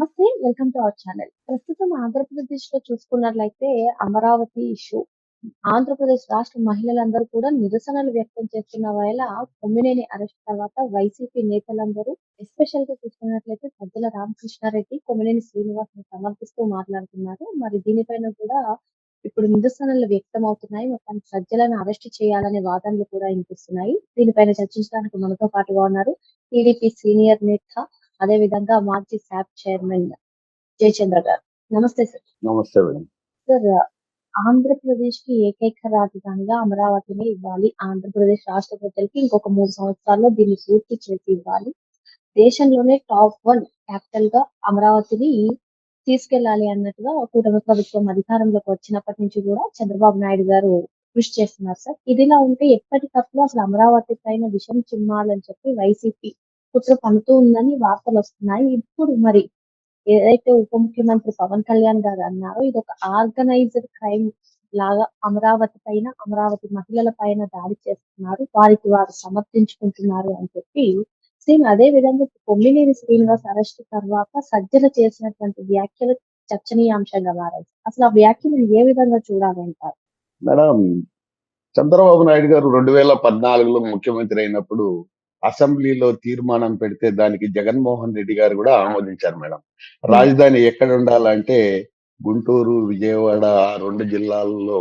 నమస్తే welcome to our channel ప్రస్తుతం ఆంధ్రప్రదేశ్ లో చూసుకున్నట్లయితే అమరావతి ఇష్యూ ఆంధ్రప్రదేశ్ రాష్ట్ర మహిళలందరూ కూడా నిరసనలు వ్యక్తం చేస్తున్న వేళ కొమ్మినేని అరెస్ట్ తర్వాత వైసీపీ నేతలందరూ ఎస్పెషల్ గా చూసుకున్నట్లయితే సజ్జల రామకృష్ణారెడ్డి కొమ్మినేని శ్రీనివాస్ ని సమర్థిస్తూ మాట్లాడుతున్నారు మరి దీనిపైన కూడా ఇప్పుడు నిరసనలు వ్యక్తం అవుతున్నాయి మొత్తానికి సజ్జలను అరెస్ట్ చేయాలనే వాదనలు కూడా వినిపిస్తున్నాయి దీనిపైన చర్చించడానికి మనతో పాటుగా ఉన్నారు టీడీపీ సీనియర్ నేత అదే విధంగా మాజీ శాప్ చైర్మన్ జయచంద్ర గారు నమస్తే సార్ నమస్తే మేడం సార్ ఆంధ్రప్రదేశ్ కి ఏకైక రాజధానిగా అమరావతిని ఇవ్వాలి ఆంధ్రప్రదేశ్ రాష్ట్ర ప్రజలకి ఇంకొక మూడు సంవత్సరాల్లో దీన్ని పూర్తి చేసి ఇవ్వాలి దేశంలోనే టాప్ వన్ క్యాపిటల్ గా అమరావతిని తీసుకెళ్లాలి అన్నట్టుగా కూటమి ప్రభుత్వం అధికారంలోకి వచ్చినప్పటి నుంచి కూడా చంద్రబాబు నాయుడు గారు కృషి చేస్తున్నారు సార్ ఇదిలా ఉంటే ఎప్పటికప్పుడు అసలు అమరావతి పైన విషయం చిమ్మాలని చెప్పి వైసీపీ కుట్ర పనుతూ ఉందని వార్తలు వస్తున్నాయి ఇప్పుడు మరి ఏదైతే ఉప ముఖ్యమంత్రి పవన్ కళ్యాణ్ గారు అన్నారో ఇది ఒక ఆర్గనైజ్డ్ క్రైమ్ లాగా అమరావతి పైన అమరావతి మహిళల పైన దాడి చేస్తున్నారు వారికి వారు సమర్థించుకుంటున్నారు అని చెప్పి సేమ్ అదే విధంగా కొమ్మినేని శ్రీనివాస్ అరెస్ట్ తర్వాత సజ్జల చేసినటువంటి వ్యాఖ్యలు చర్చనీయాంశంగా మారాయి అసలు ఆ వ్యాఖ్యలు ఏ విధంగా చూడాలంటారు మేడం చంద్రబాబు నాయుడు గారు రెండు వేల పద్నాలుగులో ముఖ్యమంత్రి అయినప్పుడు అసెంబ్లీలో తీర్మానం పెడితే దానికి జగన్మోహన్ రెడ్డి గారు కూడా ఆమోదించారు మేడం hmm. రాజధాని ఎక్కడ ఉండాలంటే గుంటూరు విజయవాడ రెండు జిల్లాల్లో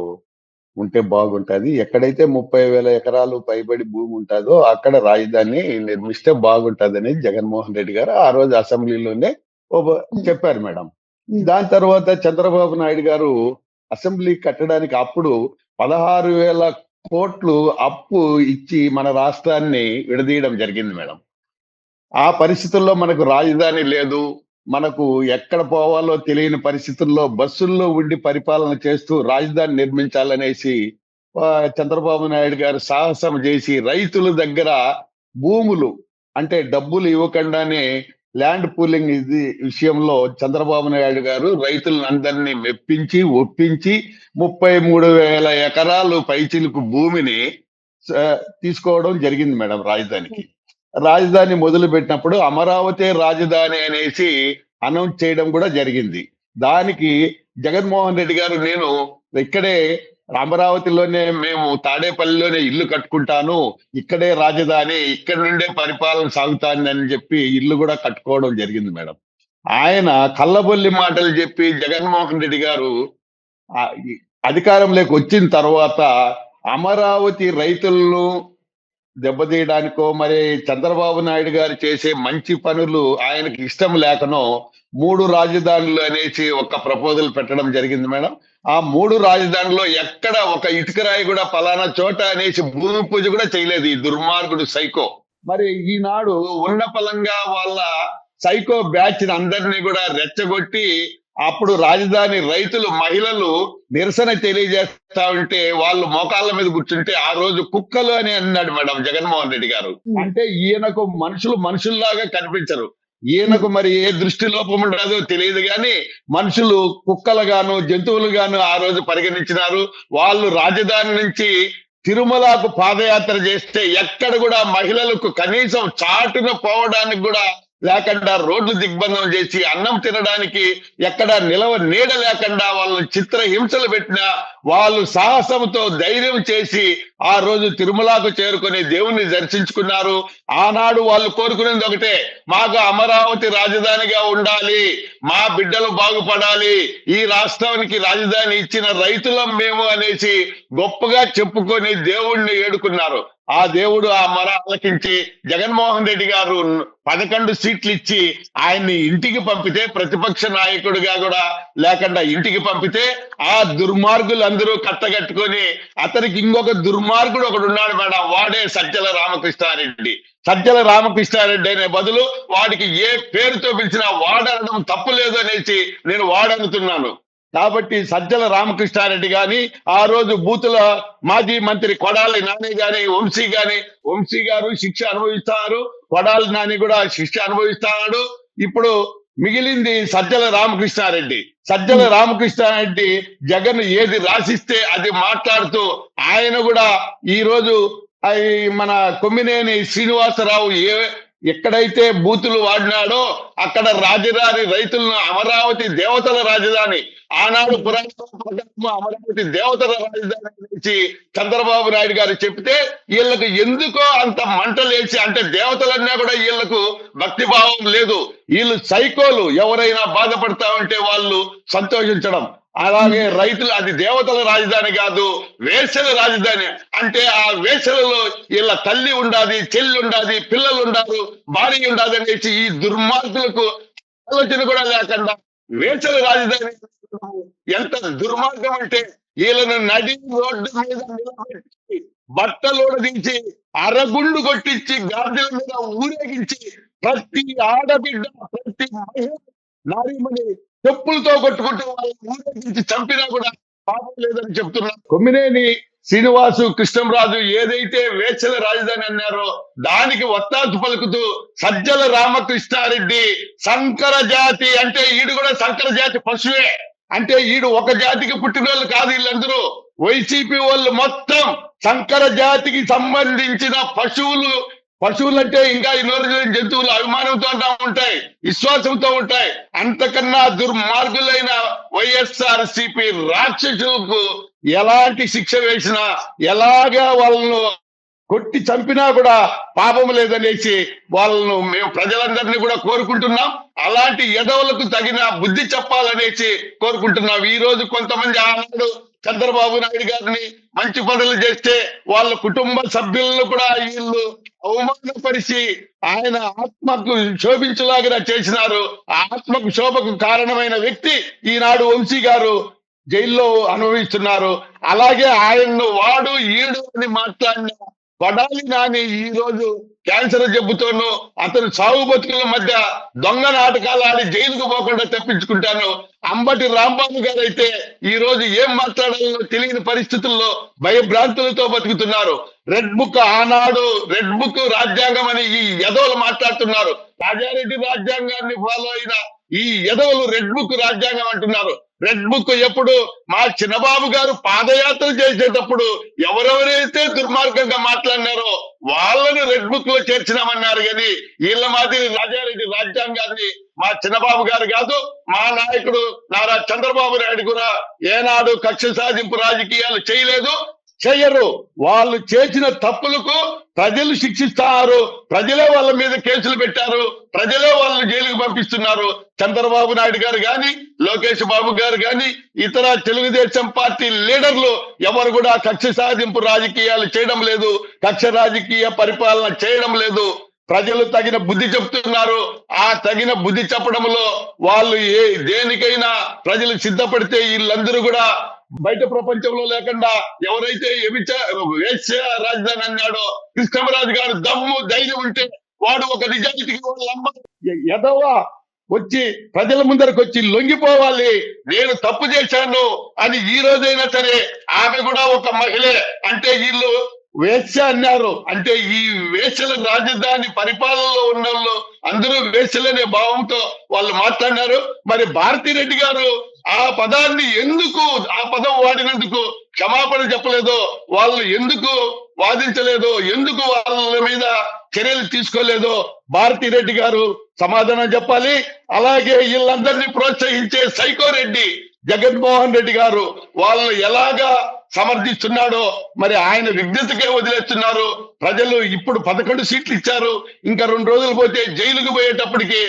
ఉంటే బాగుంటుంది ఎక్కడైతే ముప్పై వేల ఎకరాలు పైబడి భూమి ఉంటుందో అక్కడ రాజధాని నిర్మిస్తే బాగుంటుంది అనేది జగన్మోహన్ రెడ్డి గారు ఆ రోజు అసెంబ్లీలోనే hmm. చెప్పారు మేడం hmm. దాని తర్వాత చంద్రబాబు నాయుడు గారు అసెంబ్లీ కట్టడానికి అప్పుడు పదహారు వేల కోట్లు అప్పు ఇచ్చి మన రాష్ట్రాన్ని విడదీయడం జరిగింది మేడం ఆ పరిస్థితుల్లో మనకు రాజధాని లేదు మనకు ఎక్కడ పోవాలో తెలియని పరిస్థితుల్లో బస్సుల్లో ఉండి పరిపాలన చేస్తూ రాజధాని నిర్మించాలనేసి చంద్రబాబు నాయుడు గారు సాహసం చేసి రైతుల దగ్గర భూములు అంటే డబ్బులు ఇవ్వకుండానే ల్యాండ్ పూలింగ్ ఇది విషయంలో చంద్రబాబు నాయుడు గారు రైతులను అందరినీ మెప్పించి ఒప్పించి ముప్పై మూడు వేల ఎకరాలు పైచిలుకు భూమిని తీసుకోవడం జరిగింది మేడం రాజధానికి రాజధాని మొదలుపెట్టినప్పుడు అమరావతి రాజధాని అనేసి అనౌన్స్ చేయడం కూడా జరిగింది దానికి జగన్మోహన్ రెడ్డి గారు నేను ఇక్కడే అమరావతిలోనే మేము తాడేపల్లిలోనే ఇల్లు కట్టుకుంటాను ఇక్కడే రాజధాని ఇక్కడ నుండే పరిపాలన సాగుతానని చెప్పి ఇల్లు కూడా కట్టుకోవడం జరిగింది మేడం ఆయన కళ్ళబొల్లి మాటలు చెప్పి జగన్మోహన్ రెడ్డి గారు అధికారంలోకి వచ్చిన తర్వాత అమరావతి రైతులను దెబ్బతీయడానికో మరి చంద్రబాబు నాయుడు గారు చేసే మంచి పనులు ఆయనకి ఇష్టం లేకనో మూడు రాజధానులు అనేసి ఒక ప్రపోజల్ పెట్టడం జరిగింది మేడం ఆ మూడు రాజధానిలో ఎక్కడ ఒక ఇటుకరాయి కూడా పలానా చోట అనేసి భూమి పూజ కూడా చేయలేదు ఈ దుర్మార్గుడు సైకో మరి ఈనాడు ఉన్న ఫలంగా వాళ్ళ సైకో బ్యాచ్ అందరినీ కూడా రెచ్చగొట్టి అప్పుడు రాజధాని రైతులు మహిళలు నిరసన తెలియజేస్తా ఉంటే వాళ్ళు మోకాళ్ళ మీద కూర్చుంటే ఆ రోజు కుక్కలు అని అన్నాడు మేడం జగన్మోహన్ రెడ్డి గారు అంటే ఈయనకు మనుషులు మనుషుల్లాగా కనిపించరు ఈయనకు మరి ఏ దృష్టి లోపం ఉండదో తెలియదు కానీ మనుషులు కుక్కలు గాను జంతువులు గాను ఆ రోజు పరిగణించినారు వాళ్ళు రాజధాని నుంచి తిరుమలకు పాదయాత్ర చేస్తే ఎక్కడ కూడా మహిళలకు కనీసం చాటున పోవడానికి కూడా లేకుండా రోడ్లు దిగ్బంధం చేసి అన్నం తినడానికి ఎక్కడ నిలవ నీడ లేకుండా వాళ్ళని హింసలు పెట్టిన వాళ్ళు సాహసంతో ధైర్యం చేసి ఆ రోజు తిరుమలకు చేరుకుని దేవుణ్ణి దర్శించుకున్నారు ఆనాడు వాళ్ళు కోరుకునేది ఒకటే మాకు అమరావతి రాజధానిగా ఉండాలి మా బిడ్డలు బాగుపడాలి ఈ రాష్ట్రానికి రాజధాని ఇచ్చిన రైతులం మేము అనేసి గొప్పగా చెప్పుకొని దేవుణ్ణి ఏడుకున్నారు ఆ దేవుడు ఆ మన ఆలకించి జగన్మోహన్ రెడ్డి గారు పదకొండు సీట్లు ఇచ్చి ఆయన్ని ఇంటికి పంపితే ప్రతిపక్ష నాయకుడిగా కూడా లేకుండా ఇంటికి పంపితే ఆ దుర్మార్గులు అందరూ కట్టగట్టుకొని అతనికి ఇంకొక దుర్మార్గుడు ఒకడు ఉన్నాడు మేడం వాడే సజ్జల రామకృష్ణారెడ్డి సజ్జల రామకృష్ణారెడ్డి అనే బదులు వాడికి ఏ పేరుతో పిలిచినా వాడనడం తప్పు లేదు అనేసి నేను వాడనుతున్నాను కాబట్టి సజ్జల రామకృష్ణారెడ్డి గాని ఆ రోజు బూతుల మాజీ మంత్రి కొడాలి నాని గాని వంశీ గాని వంశీ గారు శిక్ష అనుభవిస్తారు కొడాలి నాని కూడా శిక్ష అనుభవిస్తాడు ఇప్పుడు మిగిలింది సజ్జల రామకృష్ణారెడ్డి సజ్జల రామకృష్ణారెడ్డి జగన్ ఏది రాసిస్తే అది మాట్లాడుతూ ఆయన కూడా ఈ రోజు మన కొమ్మినేని శ్రీనివాసరావు ఏ ఎక్కడైతే బూతులు వాడినాడో అక్కడ రాజధాని రైతులను అమరావతి దేవతల రాజధాని ఆనాడు పురాణ అమరావతి దేవతల రాజధాని గురించి చంద్రబాబు నాయుడు గారు చెప్తే వీళ్ళకు ఎందుకో అంత మంటలేసి అంటే దేవతలన్నా కూడా వీళ్ళకు భక్తిభావం లేదు వీళ్ళు సైకోలు ఎవరైనా బాధపడతా ఉంటే వాళ్ళు సంతోషించడం అలాగే రైతులు అది దేవతల రాజధాని కాదు వేసల రాజధాని అంటే ఆ వేసలలో ఇలా తల్లి ఉండాది చెల్లి ఉండాలి పిల్లలు ఉండారు భార్య ఉండాలి అనేసి ఈ దుర్మార్గులకు ఆలోచన కూడా లేకుండా వేసల రాజధాని ఎంత దుర్మార్గం అంటే వీళ్ళను నడి రోడ్డు మీద బట్టలు బట్టలోడదించి అరగుండు కొట్టించి గాడిల మీద ఊరేగించి ప్రతి ఆడబిడ్డ ప్రతి మహిళ నారీమణి చెప్పులతో కొట్టుకుంటూ చంపినా కూడా పాపం లేదని చెప్తున్నారు కొమ్మినేని శ్రీనివాసు కృష్ణంరాజు ఏదైతే వేచల రాజధాని అన్నారో దానికి వత్తాంతు పలుకుతూ సజ్జల రామకృష్ణారెడ్డి సంకర జాతి అంటే ఈడు కూడా సంకర జాతి పశువే అంటే ఈడు ఒక జాతికి పుట్టిన వాళ్ళు కాదు వీళ్ళందరూ వైసీపీ వాళ్ళు మొత్తం సంకర జాతికి సంబంధించిన పశువులు పశువులంటే ఇంకా ఈ జంతువులు అభిమానంతో ఉంటాయి విశ్వాసంతో ఉంటాయి అంతకన్నా దుర్మార్గులైన వైఎస్ఆర్ సిపి రాక్షసులకు ఎలాంటి శిక్ష వేసినా ఎలాగా వాళ్ళను కొట్టి చంపినా కూడా పాపం లేదనేసి వాళ్ళను మేము ప్రజలందరినీ కూడా కోరుకుంటున్నాం అలాంటి ఎదవులకు తగిన బుద్ధి చెప్పాలనేసి కోరుకుంటున్నాం ఈ రోజు కొంతమంది ఆనాడు చంద్రబాబు నాయుడు గారిని మంచి పనులు చేస్తే వాళ్ళ కుటుంబ సభ్యులను కూడా వీళ్ళు అవమానపరిచి ఆయన ఆత్మకు శోభించలాగా చేసినారు ఆ ఆత్మకు శోభకు కారణమైన వ్యక్తి ఈనాడు వంశీ గారు జైల్లో అనుభవిస్తున్నారు అలాగే ఆయన్ను వాడు ఈడు అని మాట్లాడిన వడాలి నాని ఈ రోజు క్యాన్సర్ జబ్బుతోనూ అతను చావు బతుకుల మధ్య దొంగ నాటకాలు ఆడి జైలుకు పోకుండా తప్పించుకుంటాను అంబటి రాంబాబు గారు అయితే ఈ రోజు ఏం మాట్లాడాలో తెలియని పరిస్థితుల్లో భయభ్రాంతులతో బతుకుతున్నారు రెడ్ బుక్ ఆనాడు రెడ్ బుక్ రాజ్యాంగం అని ఈ యదవులు మాట్లాడుతున్నారు రాజారెడ్డి రాజ్యాంగాన్ని ఫాలో అయిన ఈ యదవులు రెడ్ బుక్ రాజ్యాంగం అంటున్నారు రెడ్ బుక్ ఎప్పుడు మా చిన్నబాబు గారు పాదయాత్ర చేసేటప్పుడు ఎవరెవరైతే దుర్మార్గంగా మాట్లాడినారో వాళ్ళని రెడ్ బుక్ లో చేర్చినామన్నారు కానీ వీళ్ళ మాదిరి రాజారెడ్డి రాజ్యాంగాన్ని మా చిన్నబాబు గారు కాదు మా నాయకుడు నారా చంద్రబాబు నాయుడు కూడా ఏనాడు కక్ష సాధింపు రాజకీయాలు చేయలేదు చేయరు వాళ్ళు చేసిన తప్పులకు ప్రజలు శిక్షిస్తారు ప్రజలే వాళ్ళ మీద కేసులు పెట్టారు ప్రజలే వాళ్ళని జైలుకు పంపిస్తున్నారు చంద్రబాబు నాయుడు గారు కానీ లోకేష్ బాబు గారు కానీ ఇతర తెలుగుదేశం పార్టీ లీడర్లు ఎవరు కూడా కక్ష సాధింపు రాజకీయాలు చేయడం లేదు కక్ష రాజకీయ పరిపాలన చేయడం లేదు ప్రజలు తగిన బుద్ధి చెప్తున్నారు ఆ తగిన బుద్ధి చెప్పడంలో వాళ్ళు ఏ దేనికైనా ప్రజలు సిద్ధపడితే వీళ్ళందరూ కూడా బయట ప్రపంచంలో లేకుండా ఎవరైతే వేశ్య రాజధాని అన్నాడో కృష్ణమరాజు గారు దమ్ము ధైర్యం ఉంటే వాడు ఒక నిజానికి ఎదవా వచ్చి ప్రజల ముందరకు వచ్చి లొంగిపోవాలి నేను తప్పు చేశాను అని ఈ రోజైనా సరే ఆమె కూడా ఒక మహిళే అంటే వీళ్ళు వేశ అన్నారు అంటే ఈ వేశలు రాజధాని పరిపాలనలో ఉన్న వాళ్ళు అందరూ వేశ్యలనే భావంతో వాళ్ళు మాట్లాడినారు మరి రెడ్డి గారు ఆ పదాన్ని ఎందుకు ఆ పదం వాడినందుకు క్షమాపణ చెప్పలేదో వాళ్ళు ఎందుకు వాదించలేదో ఎందుకు వాళ్ళ మీద చర్యలు తీసుకోలేదో రెడ్డి గారు సమాధానం చెప్పాలి అలాగే వీళ్ళందరినీ ప్రోత్సహించే సైకో రెడ్డి జగన్మోహన్ రెడ్డి గారు వాళ్ళని ఎలాగా సమర్థిస్తున్నాడో మరి ఆయన విజ్ఞతకే వదిలేస్తున్నారు ప్రజలు ఇప్పుడు పదకొండు సీట్లు ఇచ్చారు ఇంకా రెండు రోజులు పోతే జైలుకు పోయేటప్పటికి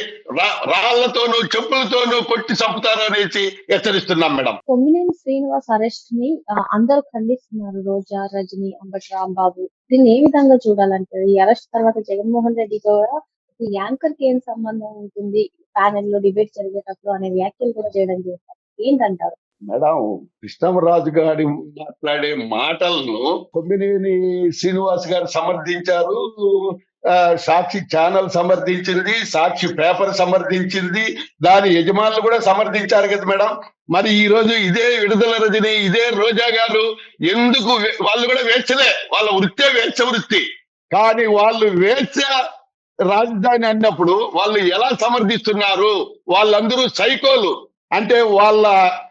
రాళ్లతోనూ చెప్పులతోనూ కొట్టి చంపుతారు అనేసి హెచ్చరిస్తున్నాం మేడం కొమ్మినేని శ్రీనివాస్ అరెస్ట్ ని అందరూ ఖండిస్తున్నారు రోజా రజని అంబట్ రాంబాబు దీన్ని ఏ విధంగా చూడాలంటే ఈ అరెస్ట్ తర్వాత జగన్మోహన్ రెడ్డి కూడా యాంకర్ కి ఏం సంబంధం ఉంటుంది ప్యానెల్ లో డిబేట్ జరిగేటప్పుడు అనే వ్యాఖ్యలు కూడా చేయడం చేస్తారు ఏంటంటారు మేడం కృష్ణంరాజు గారి మాట్లాడే మాటలను కొమ్మినేని శ్రీనివాస్ గారు సమర్థించారు సాక్షి ఛానల్ సమర్థించింది సాక్షి పేపర్ సమర్థించింది దాని యజమానులు కూడా సమర్థించారు కదా మేడం మరి ఈ రోజు ఇదే విడుదల రజని ఇదే రోజా గారు ఎందుకు వాళ్ళు కూడా వేచలే వాళ్ళ వృత్తే వేచ వృత్తి కానీ వాళ్ళు వేచ రాజధాని అన్నప్పుడు వాళ్ళు ఎలా సమర్థిస్తున్నారు వాళ్ళందరూ సైకోలు అంటే వాళ్ళ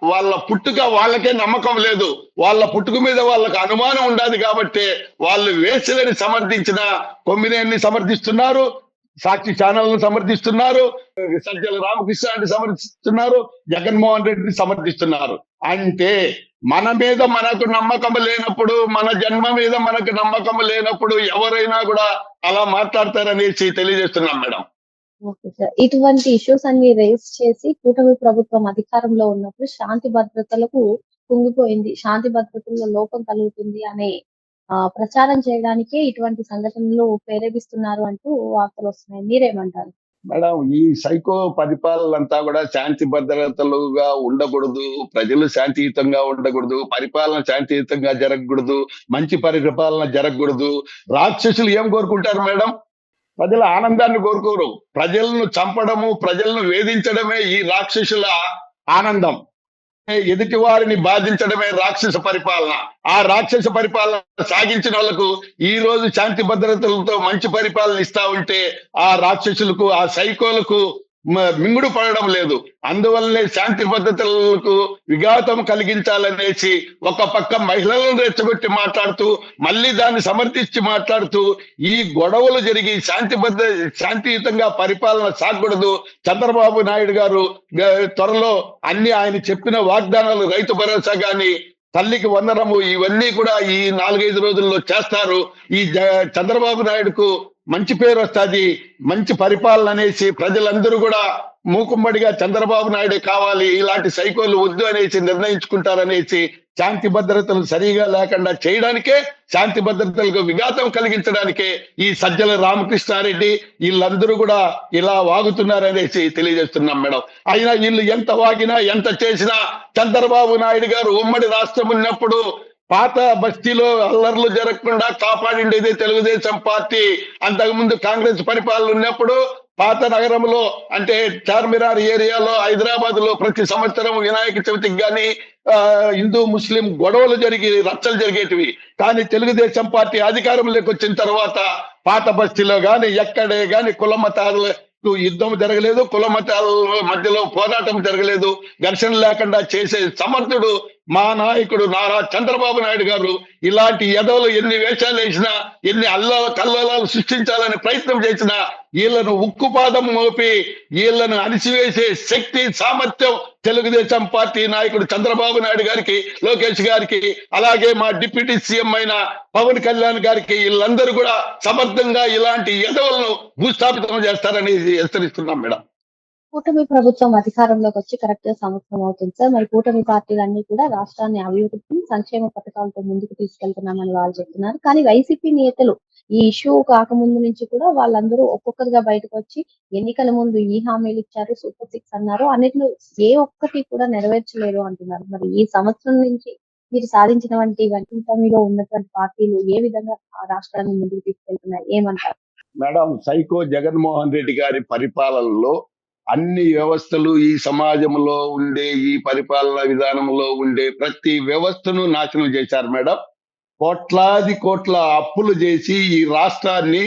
వాళ్ళ పుట్టుక వాళ్ళకే నమ్మకం లేదు వాళ్ళ పుట్టుక మీద వాళ్ళకు అనుమానం ఉండదు కాబట్టి వాళ్ళు వేసులని సమర్థించిన కొమ్మిదేని సమర్థిస్తున్నారు సాక్షి ఛానల్ ను సమర్థిస్తున్నారు సజ్జల రామకృష్ణ సమర్థిస్తున్నారు జగన్మోహన్ రెడ్డిని సమర్థిస్తున్నారు అంటే మన మీద మనకు నమ్మకం లేనప్పుడు మన జన్మ మీద మనకు నమ్మకం లేనప్పుడు ఎవరైనా కూడా అలా మాట్లాడతారనేసి తెలియజేస్తున్నాం మేడం ఇటువంటి ఇష్యూస్ అన్ని రేస్ చేసి కూటమి ప్రభుత్వం అధికారంలో ఉన్నప్పుడు శాంతి భద్రతలకు కుంగిపోయింది శాంతి భద్రతల్లో లోపం కలుగుతుంది అనే ప్రచారం చేయడానికే ఇటువంటి సంఘటనలు ప్రేరేపిస్తున్నారు అంటూ వార్తలు వస్తున్నాయి మీరేమంటారు మేడం ఈ సైకో పరిపాలనంతా కూడా శాంతి భద్రతలుగా ఉండకూడదు ప్రజలు శాంతియుతంగా ఉండకూడదు పరిపాలన శాంతియుతంగా జరగకూడదు మంచి పరిపాలన జరగకూడదు రాక్షసులు ఏం కోరుకుంటారు మేడం ప్రజల ఆనందాన్ని కోరుకోరు ప్రజలను చంపడము ప్రజలను వేధించడమే ఈ రాక్షసుల ఆనందం ఎదుటి వారిని బాధించడమే రాక్షస పరిపాలన ఆ రాక్షస పరిపాలన సాగించిన వాళ్ళకు ఈ రోజు శాంతి భద్రతలతో మంచి పరిపాలన ఇస్తా ఉంటే ఆ రాక్షసులకు ఆ సైకోలకు మింగుడు పడడం లేదు అందువల్లనే శాంతి భద్రతలకు విఘాతం కలిగించాలనేసి ఒక పక్క మహిళలను రెచ్చగొట్టి మాట్లాడుతూ మళ్ళీ దాన్ని సమర్థించి మాట్లాడుతూ ఈ గొడవలు జరిగి శాంతి భద్ర శాంతియుతంగా పరిపాలన సాగకూడదు చంద్రబాబు నాయుడు గారు త్వరలో అన్ని ఆయన చెప్పిన వాగ్దానాలు రైతు భరోసా కానీ తల్లికి వందనము ఇవన్నీ కూడా ఈ నాలుగైదు రోజుల్లో చేస్తారు ఈ చంద్రబాబు నాయుడుకు మంచి పేరు వస్తుంది మంచి పరిపాలన అనేసి ప్రజలందరూ కూడా మూకుమ్మడిగా చంద్రబాబు నాయుడు కావాలి ఇలాంటి సైకోలు వద్దు అనేసి నిర్ణయించుకుంటారనేసి శాంతి భద్రతలు సరిగా లేకుండా చేయడానికే శాంతి భద్రతలకు విఘాతం కలిగించడానికే ఈ సజ్జల రామకృష్ణారెడ్డి వీళ్ళందరూ కూడా ఇలా వాగుతున్నారనేసి తెలియజేస్తున్నాం మేడం అయినా వీళ్ళు ఎంత వాగినా ఎంత చేసినా చంద్రబాబు నాయుడు గారు ఉమ్మడి రాష్ట్రం ఉన్నప్పుడు పాత బస్తీలో అల్లర్లు జరగకుండా కాపాడిండేదే తెలుగుదేశం పార్టీ అంతకుముందు కాంగ్రెస్ పరిపాలన ఉన్నప్పుడు పాత నగరంలో అంటే చార్మినార్ ఏరియాలో హైదరాబాద్ లో ప్రతి సంవత్సరం వినాయక చవితికి గాని హిందూ ముస్లిం గొడవలు జరిగి రచ్చలు జరిగేటివి కానీ తెలుగుదేశం పార్టీ అధికారంలోకి వచ్చిన తర్వాత పాత బస్తీలో గాని ఎక్కడే గాని కుల మతాలు యుద్ధం జరగలేదు కుల మతాల మధ్యలో పోరాటం జరగలేదు ఘర్షణ లేకుండా చేసే సమర్థుడు మా నాయకుడు నారా చంద్రబాబు నాయుడు గారు ఇలాంటి ఎదవలు ఎన్ని వేషాలు వేసినా ఎన్ని అల్లో కల్లలాలు సృష్టించాలని ప్రయత్నం చేసినా వీళ్ళను ఉక్కుపాదం మోపి వీళ్ళను అణిచివేసే శక్తి సామర్థ్యం తెలుగుదేశం పార్టీ నాయకుడు చంద్రబాబు నాయుడు గారికి లోకేష్ గారికి అలాగే మా డిప్యూటీ సీఎం అయిన పవన్ కళ్యాణ్ గారికి వీళ్ళందరూ కూడా సమర్థంగా ఇలాంటి ఎదవలను భూస్థాపితం చేస్తారని హెచ్చరిస్తున్నాం మేడం కూటమి ప్రభుత్వం అధికారంలోకి వచ్చి కరెక్ట్ గా సంవత్సరం అవుతుంది సార్ మరి కూటమి పార్టీలన్నీ కూడా రాష్ట్రాన్ని అభివృద్ధి సంక్షేమ పథకాలతో ముందుకు తీసుకెళ్తున్నామని వాళ్ళు చెప్తున్నారు కానీ వైసీపీ నేతలు ఈ ఇష్యూ కాకముందు నుంచి కూడా వాళ్ళందరూ ఒక్కొక్కరిగా బయటకు వచ్చి ఎన్నికల ముందు ఈ హామీలు ఇచ్చారు సూపర్ సిక్స్ అన్నారు అన్నిటిలో ఏ ఒక్కటి కూడా నెరవేర్చలేరు అంటున్నారు మరి ఈ సంవత్సరం నుంచి మీరు సాధించిన వంటి వంటిలో ఉన్నటువంటి పార్టీలు ఏ విధంగా రాష్ట్రాన్ని ముందుకు తీసుకెళ్తున్నాయి ఏమంటారు మేడం సైకో జగన్మోహన్ రెడ్డి గారి పరిపాలనలో అన్ని వ్యవస్థలు ఈ సమాజంలో ఉండే ఈ పరిపాలన విధానంలో ఉండే ప్రతి వ్యవస్థను నాశనం చేశారు మేడం కోట్లాది కోట్ల అప్పులు చేసి ఈ రాష్ట్రాన్ని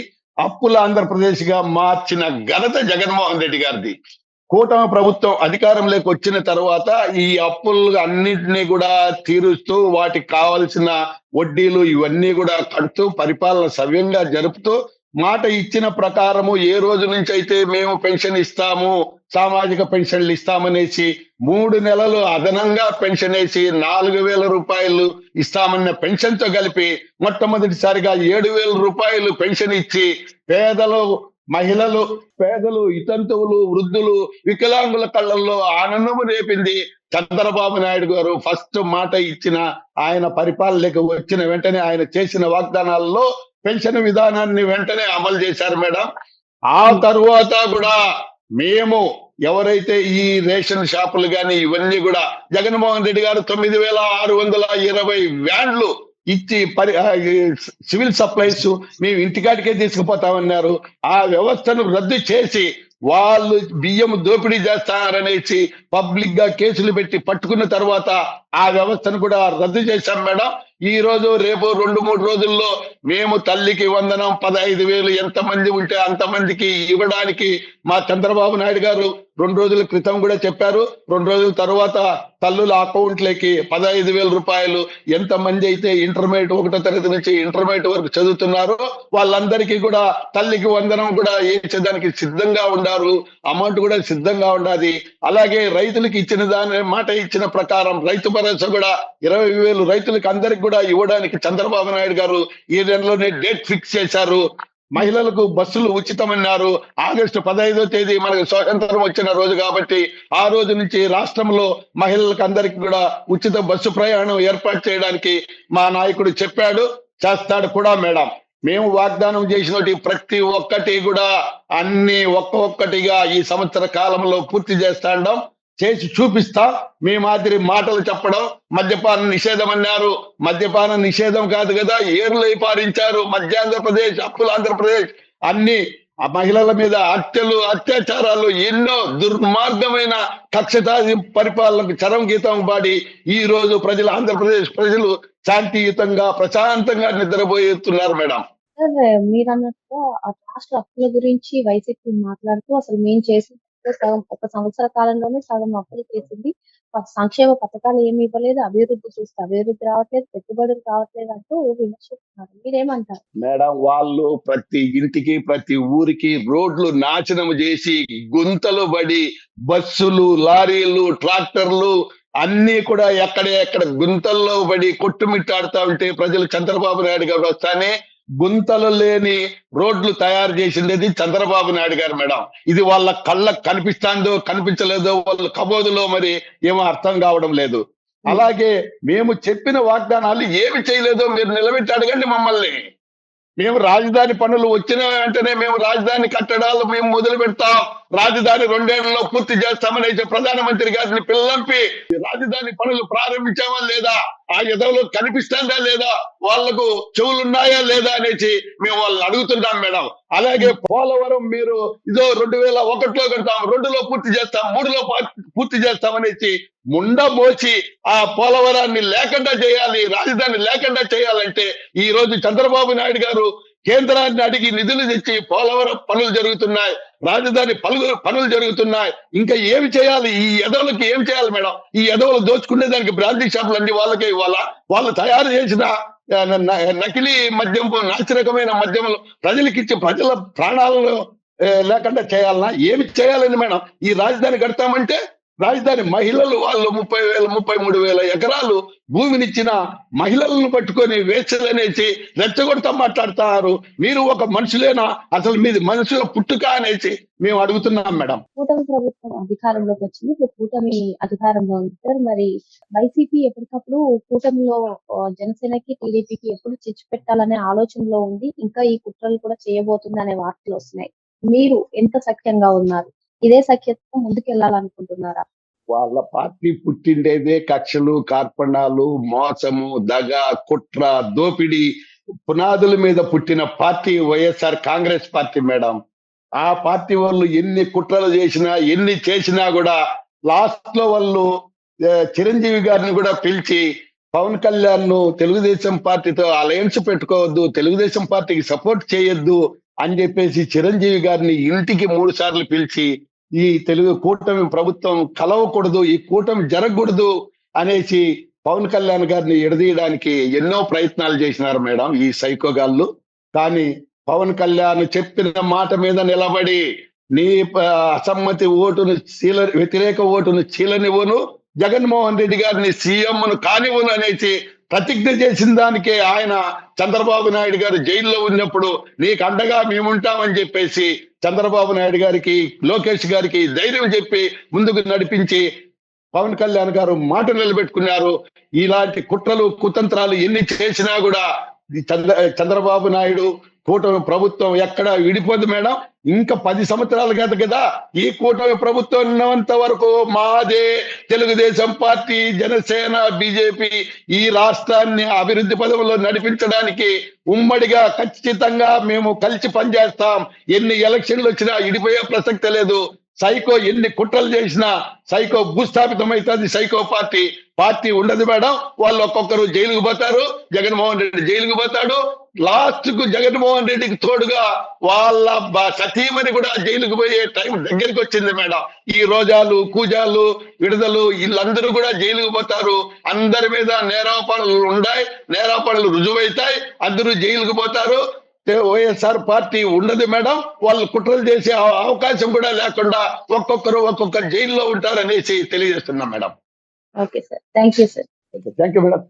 అప్పుల ఆంధ్రప్రదేశ్ గా మార్చిన ఘనత జగన్మోహన్ రెడ్డి గారిది కూటమి ప్రభుత్వం అధికారంలోకి వచ్చిన తర్వాత ఈ అప్పులు అన్నింటినీ కూడా తీరుస్తూ వాటికి కావలసిన వడ్డీలు ఇవన్నీ కూడా కడుతూ పరిపాలన సవ్యంగా జరుపుతూ మాట ఇచ్చిన ప్రకారము ఏ రోజు నుంచి అయితే మేము పెన్షన్ ఇస్తాము సామాజిక పెన్షన్లు ఇస్తామనేసి మూడు నెలలు అదనంగా పెన్షన్ వేసి నాలుగు వేల రూపాయలు ఇస్తామన్న పెన్షన్తో కలిపి మొట్టమొదటిసారిగా ఏడు వేల రూపాయలు పెన్షన్ ఇచ్చి పేదలు మహిళలు పేదలు ఇతంతువులు వృద్ధులు వికలాంగుల కళ్ళల్లో ఆనందము రేపింది చంద్రబాబు నాయుడు గారు ఫస్ట్ మాట ఇచ్చిన ఆయన పరిపాలనకు వచ్చిన వెంటనే ఆయన చేసిన వాగ్దానాల్లో పెన్షన్ విధానాన్ని వెంటనే అమలు చేశారు మేడం ఆ hmm. తరువాత కూడా మేము ఎవరైతే ఈ రేషన్ షాపులు కానీ ఇవన్నీ కూడా జగన్మోహన్ రెడ్డి గారు తొమ్మిది వేల ఆరు వందల ఇరవై వ్యాన్లు ఇచ్చి పరి సివిల్ సప్లైస్ మేము ఇంటికాటికే తీసుకుపోతామన్నారు ఆ వ్యవస్థను రద్దు చేసి వాళ్ళు బియ్యం దోపిడీ చేస్తారనేసి పబ్లిక్ గా కేసులు పెట్టి పట్టుకున్న తర్వాత ఆ వ్యవస్థను కూడా రద్దు చేశాం మేడం ఈ రోజు రేపు రెండు మూడు రోజుల్లో మేము తల్లికి వందనం పదహైదు వేలు ఎంతమంది ఉంటే అంతమందికి ఇవ్వడానికి మా చంద్రబాబు నాయుడు గారు రెండు రోజుల క్రితం కూడా చెప్పారు రెండు రోజుల తర్వాత తల్లుల అకౌంట్లకి పదహైదు వేల రూపాయలు ఎంతమంది అయితే ఇంటర్మీడియట్ ఒకటో తరగతి నుంచి ఇంటర్మీడియట్ వరకు చదువుతున్నారో వాళ్ళందరికీ కూడా తల్లికి వందనం కూడా చేయడానికి సిద్ధంగా ఉండారు అమౌంట్ కూడా సిద్ధంగా ఉండాలి అలాగే రైతులకు ఇచ్చిన దాని మాట ఇచ్చిన ప్రకారం రైతు భరోసా కూడా ఇరవై వేలు రైతులకు అందరికి కూడా ఇవ్వడానికి చంద్రబాబు నాయుడు గారు ఈ నెలలోనే డేట్ ఫిక్స్ చేశారు మహిళలకు బస్సులు ఉచితమన్నారు ఆగస్టు పదహైదో తేదీ మనకు స్వాతంత్రం వచ్చిన రోజు కాబట్టి ఆ రోజు నుంచి రాష్ట్రంలో మహిళలకు అందరికి కూడా ఉచిత బస్సు ప్రయాణం ఏర్పాటు చేయడానికి మా నాయకుడు చెప్పాడు చేస్తాడు కూడా మేడం మేము వాగ్దానం చేసిన ప్రతి ఒక్కటి కూడా అన్ని ఒక్కొక్కటిగా ఈ సంవత్సర కాలంలో పూర్తి చేస్తాండం చేసి చూపిస్తా మీ మాదిరి మాటలు చెప్పడం మద్యపాన నిషేధం అన్నారు మద్యపాన నిషేధం కాదు కదా ఏర్లు పారించారు ఆంధ్రప్రదేశ్ అప్పుల ఆంధ్రప్రదేశ్ అన్ని ఆ మహిళల మీద హత్యలు అత్యాచారాలు ఎన్నో దుర్మార్గమైన కక్షతాది పరిపాలనకు చరం గీతం పాడి ఈ రోజు ప్రజలు ఆంధ్రప్రదేశ్ ప్రజలు శాంతియుతంగా ప్రశాంతంగా నిద్రపోతున్నారు మేడం మీరు అన్నట్టుగా రాష్ట్ర అప్పుల గురించి వైసీపీ మాట్లాడుతూ అసలు మేము చేసిన సగం ఒక సంవత్సర కాలంలోనే సగం అప్పులు చేసింది సంక్షేమ పథకాలు ఏమి ఇవ్వలేదు అభివృద్ధి చూస్తే అభివృద్ధి రావట్లేదు పెట్టుబడులు రావట్లేదు అంటూ విమర్శిస్తున్నారు మీరేమంటారు మేడం వాళ్ళు ప్రతి ఇంటికి ప్రతి ఊరికి రోడ్లు నాశనం చేసి గుంతలు పడి బస్సులు లారీలు ట్రాక్టర్లు అన్ని కూడా ఎక్కడ ఎక్కడ గుంతల్లో పడి కొట్టుమిట్టాడుతా ఉంటే ప్రజలు చంద్రబాబు నాయుడు గారు వస్తానే గుంతలు లేని రోడ్లు తయారు చేసింది చంద్రబాబు నాయుడు గారు మేడం ఇది వాళ్ళ కళ్ళకు కనిపిస్తాందో కనిపించలేదో వాళ్ళ కబోదులో మరి ఏమో అర్థం కావడం లేదు అలాగే మేము చెప్పిన వాగ్దానాలు ఏమి చేయలేదో మీరు నిలబెట్టి అడగండి మమ్మల్ని మేము రాజధాని పనులు వచ్చిన వెంటనే మేము రాజధాని కట్టడాలు మేము మొదలు పెడతాం రాజధాని రెండేళ్లలో పూర్తి చేస్తామని అయితే ప్రధానమంత్రి గారిని పిల్లంపి రాజధాని పనులు ప్రారంభించామా లేదా ఆ ఎదవలో కనిపిస్తాందా లేదా వాళ్లకు చెవులున్నాయా లేదా అనేసి మేము వాళ్ళని అడుగుతుంటాం మేడం అలాగే పోలవరం మీరు ఇదో రెండు వేల ఒకటిలో కడతాం రెండులో పూర్తి చేస్తాం మూడులో పూర్తి చేస్తాం అనేసి ముండ ఆ పోలవరాన్ని లేకుండా చేయాలి రాజధాని లేకుండా చేయాలంటే ఈ రోజు చంద్రబాబు నాయుడు గారు కేంద్రాన్ని అడిగి నిధులు తెచ్చి పోలవరం పనులు జరుగుతున్నాయి రాజధాని పనులు పనులు జరుగుతున్నాయి ఇంకా ఏమి చేయాలి ఈ ఎదవులకి ఏమి చేయాలి మేడం ఈ ఎదవులు దోచుకునే దానికి బ్రాంతి షాపులు అన్ని వాళ్ళకే ఇవాళ వాళ్ళు తయారు చేసిన నకిలీ మద్యం నాసిరకమైన మద్యములు ప్రజలకిచ్చి ప్రజల ప్రాణాలను లేకుండా చేయాలన్నా ఏమి చేయాలని మేడం ఈ రాజధాని కడతామంటే రాజధాని మహిళలు వాళ్ళు ముప్పై వేల ముప్పై మూడు వేల ఎకరాలు భూమినిచ్చిన మహిళలను పట్టుకొని వేచలనేసి రెచ్చగొడతా మాట్లాడతారు మీరు ఒక మనుషులేనా అసలు మీది మనుషుల పుట్టుక అనేసి మేము అడుగుతున్నాం మేడం కూటమి ప్రభుత్వం అధికారంలోకి వచ్చింది ఇప్పుడు కూటమి అధికారంలో ఉంటారు మరి వైసీపీ ఎప్పటికప్పుడు కూటమిలో జనసేనకి టీడీపీకి ఎప్పుడు చిచ్చు పెట్టాలనే ఆలోచనలో ఉంది ఇంకా ఈ కుట్రలు కూడా చేయబోతుంది అనే వార్తలు వస్తున్నాయి మీరు ఎంత సఖ్యంగా ఉన్నారు ఇదే సఖ్యతతో ముందుకెళ్లాలనుకుంటున్నారా వాళ్ళ పార్టీ పుట్టిండేదే కక్షలు కార్పణాలు మోసము దగ కుట్ర దోపిడీ పునాదుల మీద పుట్టిన party YSR Congress party madam ఆ పార్టీ వాళ్ళు ఎన్ని కుట్రలు చేసినా ఎన్ని చేసినా కూడా లాస్ట్ లో వాళ్ళు చిరంజీవి గారిని కూడా పిలిచి పవన్ కళ్యాణ్ ను తెలుగుదేశం పార్టీతో అలయన్స్ పెట్టుకోవద్దు తెలుగుదేశం పార్టీకి సపోర్ట్ చేయొద్దు అని చెప్పేసి చిరంజీవి గారిని ఇంటికి మూడు సార్లు పిలిచి ఈ తెలుగు కూటమి ప్రభుత్వం కలవకూడదు ఈ కూటమి జరగకూడదు అనేసి పవన్ కళ్యాణ్ గారిని ఎడదీయడానికి ఎన్నో ప్రయత్నాలు చేసినారు మేడం ఈ సైకోగాళ్ళు కానీ పవన్ కళ్యాణ్ చెప్పిన మాట మీద నిలబడి నీ అసమ్మతి ఓటును చీల వ్యతిరేక ఓటును చీలనివ్వను జగన్మోహన్ రెడ్డి గారిని సీఎంను కానివ్వను అనేసి ప్రతిజ్ఞ చేసిన దానికే ఆయన చంద్రబాబు నాయుడు గారు జైల్లో ఉన్నప్పుడు నీకు అండగా మేముంటామని చెప్పేసి చంద్రబాబు నాయుడు గారికి లోకేష్ గారికి ధైర్యం చెప్పి ముందుకు నడిపించి పవన్ కళ్యాణ్ గారు మాట నిలబెట్టుకున్నారు ఇలాంటి కుట్రలు కుతంత్రాలు ఎన్ని చేసినా కూడా చంద్ర చంద్రబాబు నాయుడు కూటమి ప్రభుత్వం ఎక్కడ విడిపోదు మేడం ఇంకా పది సంవత్సరాలు గత కదా ఈ కూటమి ప్రభుత్వం ఉన్నంత వరకు మాదే తెలుగుదేశం పార్టీ జనసేన బీజేపీ ఈ రాష్ట్రాన్ని అభివృద్ధి పదవుల్లో నడిపించడానికి ఉమ్మడిగా ఖచ్చితంగా మేము కలిసి పనిచేస్తాం ఎన్ని ఎలక్షన్లు వచ్చినా విడిపోయే ప్రసక్తి లేదు సైకో ఎన్ని కుట్రలు చేసినా సైకో భూస్థాపితం అవుతుంది సైకో పార్టీ పార్టీ ఉండదు మేడం వాళ్ళు ఒక్కొక్కరు జైలుకు పోతారు జగన్మోహన్ రెడ్డి జైలుకు పోతాడు లాస్ట్ కు జగన్మోహన్ రెడ్డికి తోడుగా వాళ్ళ సతీమణి కూడా జైలుకు పోయే టైం దగ్గరికి వచ్చింది మేడం ఈ రోజాలు కూజాలు విడుదలు వీళ్ళందరూ కూడా జైలుకు పోతారు అందరి మీద నేరాపణలు ఉన్నాయి నేరాపణలు రుజువైతాయి అందరూ జైలుకు పోతారు వైఎస్ఆర్ పార్టీ ఉండదు మేడం వాళ్ళు కుట్రలు చేసే అవకాశం కూడా లేకుండా ఒక్కొక్కరు ఒక్కొక్క జైల్లో ఉంటారనేసి తెలియజేస్తున్నాం madam Okay, sir. Thank you, sir. Okay, thank you, madam.